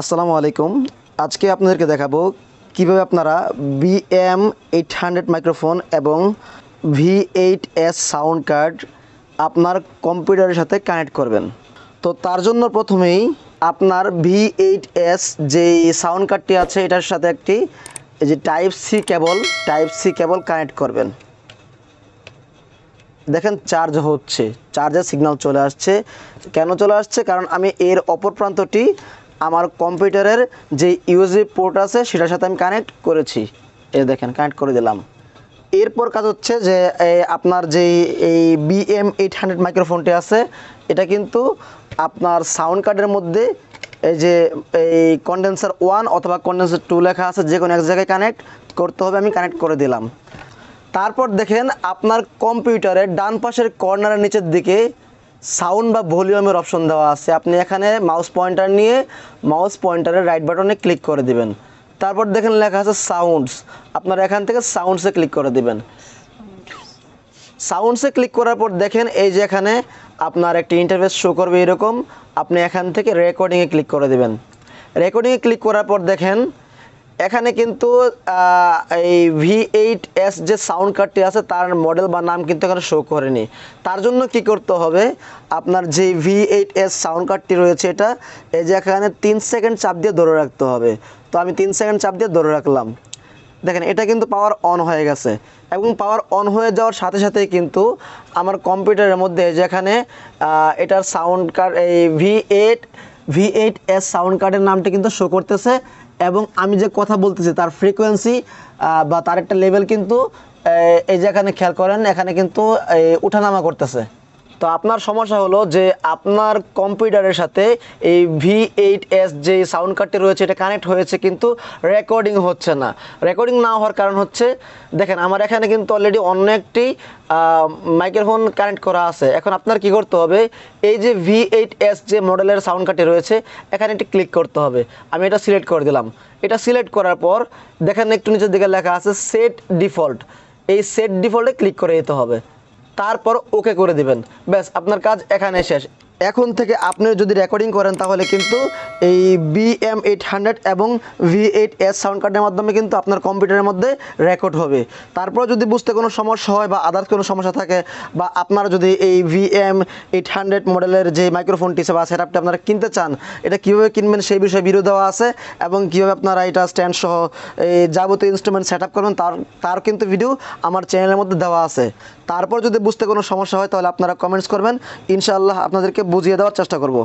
আসসালামু আলাইকুম। আজকে আপনাদেরকে দেখাবো কীভাবে আপনারা বিএম এইট হান্ড্রেড মাইক্রোফোন এবং V eight S sound card আপনার কম্পিউটারের সাথে কানেক্ট করবেন। তো তার জন্য প্রথমেই আপনার ভি এইট এস যে সাউন্ড কার্ডটি আছে, এটার সাথে একটি এই যে type C cable type C cable connect করবেন। দেখেন চার্জ হচ্ছে চার্জের সিগন্যাল চলে আসছে। কেন চলে আসছে? কারণ আমি এর অপর প্রান্তটি আমার কম্পিউটারের যে ইউজি পোর্ট আছে, সেটার সাথে আমি কানেক্ট করেছি। এই দেখেন কানেক্ট করে দিলাম। এরপর কাজ হচ্ছে যে আপনার যেই, এই বিএম এইট হান্ড্রেড মাইক্রোফোনটি আছে, এটা কিন্তু আপনার সাউন্ড কার্ডের মধ্যে এই যে, এই কন্ডেন্সার ওয়ান অথবা কন্ডেন্সার টু লেখা আছে, যে কোনো এক জায়গায় কানেক্ট করতে হবে, আমি কানেক্ট করে দিলাম। তারপর দেখেন, আপনার কম্পিউটারের ডান পাশের কর্নারের নিচের দিকে সাউন্ড বা ভলিউমের অপশন দেওয়া আছে। আপনি এখানে মাউস পয়েন্টার নিয়ে মাউস পয়েন্টারের রাইট বাটনে ক্লিক করে দিবেন। তারপর দেখেন লেখা আছে সাউন্ডস। আপনারা এখান থেকে সাউন্ডসে ক্লিক করে দিবেন। সাউন্ডসে ক্লিক করার পর দেখেন এই যে এখানে আপনার একটি ইন্টারফেস শো করবে এরকম। আপনি এখান থেকে রেকর্ডিংয়ে ক্লিক করে দেবেন। রেকর্ডিংয়ে ক্লিক করার পর দেখেন এখানে কিন্তু এই ভি এইট এস যে সাউন্ড কার্ডটি আছে, তার মডেল বা নাম কিন্তু এখানে শো করেনি। তার জন্য কি করতে হবে? আপনার যে ভি এইট এস সাউন্ড কার্ডটি রয়েছে এটা, এই যে এখানে তিন সেকেন্ড চাপ দিয়ে ধরে রাখতে হবে। তো আমি তিন সেকেন্ড চাপ দিয়ে ধরে রাখলাম। দেখেন, এটা কিন্তু পাওয়ার অন হয়ে গেছে। এবং পাওয়ার অন হয়ে যাওয়ার সাথে সাথেই কিন্তু আমার কম্পিউটারের মধ্যে যেখানে এটার সাউন্ড কার্ড এই V eight V eight S sound কার্ডের নামটা কিন্তু শো করতেছে এবং আমি যে কথা বলতেছি তার ফ্রিকোয়েন্সি বা তার একটা লেভেল কিন্তু এই যে এখানে খেয়াল করেন, এখানে কিন্তু উঠানামা করতেছে। তো আপনার সমস্যা হলো যে আপনার কম্পিউটারের সাথে এই ভি এইট এস যে সাউন্ড কার্ডটি রয়েছে, এটা কানেক্ট হয়েছে কিন্তু রেকর্ডিং হচ্ছে না। রেকর্ডিং না হওয়ার কারণ হচ্ছে, দেখেন আমার এখানে কিন্তু অলরেডি অন্য একটি মাইক্রোফোন কানেক্ট করা আছে। এখন আপনার কি করতে হবে, এই যে ভি এইট এস যে মডেলের সাউন্ড কার্ডটি রয়েছে, এখানে একটি ক্লিক করতে হবে। আমি এটা সিলেক্ট করে দিলাম। এটা সিলেক্ট করার পর, দেখেন একটু নিচের দিকে লেখা আছে সেট ডিফল্ট এই সেট ডিফল্টে ক্লিক করে দিতে হবে। তারপর ওকে করে দিবেন। ব্যাস আপনার কাজ এখানে শেষ। এখন থেকে আপনি যদি রেকর্ডিং করেন, তাহলে কিন্তু এই বিএম এইট হান্ড্রেড এবং ভি এইট এস সাউন্ড কার্ডের মাধ্যমে কিন্তু আপনার কম্পিউটারের মধ্যে রেকর্ড হবে। তারপর যদি বুঝতে কোনো সমস্যা হয় বা আদার্স কোনো সমস্যা থাকে বা আপনারা যদি এই ভিএম এইট হান্ড্রেড মডেলের যে মাইক্রোফোনটি বা সেট আপটি আপনারা কিনতে চান, এটা কীভাবে কিনবেন সেই বিষয়ে ভিডিও দেওয়া আছে এবং কীভাবে আপনারা এটা স্ট্যান্ড সহ এই যাবতীয় ইনস্ট্রুমেন্ট সেট আপ করবেন, তার তার কিন্তু ভিডিও আমার চ্যানেলের মধ্যে দেওয়া আছে। তারপর যদি বুঝতে কোনো সমস্যা হয়, তাহলে আপনারা কমেন্টস করবেন। ইনশাআল্লাহ আপনাদেরকে বুঝিয়ে দেওয়ার চেষ্টা করব।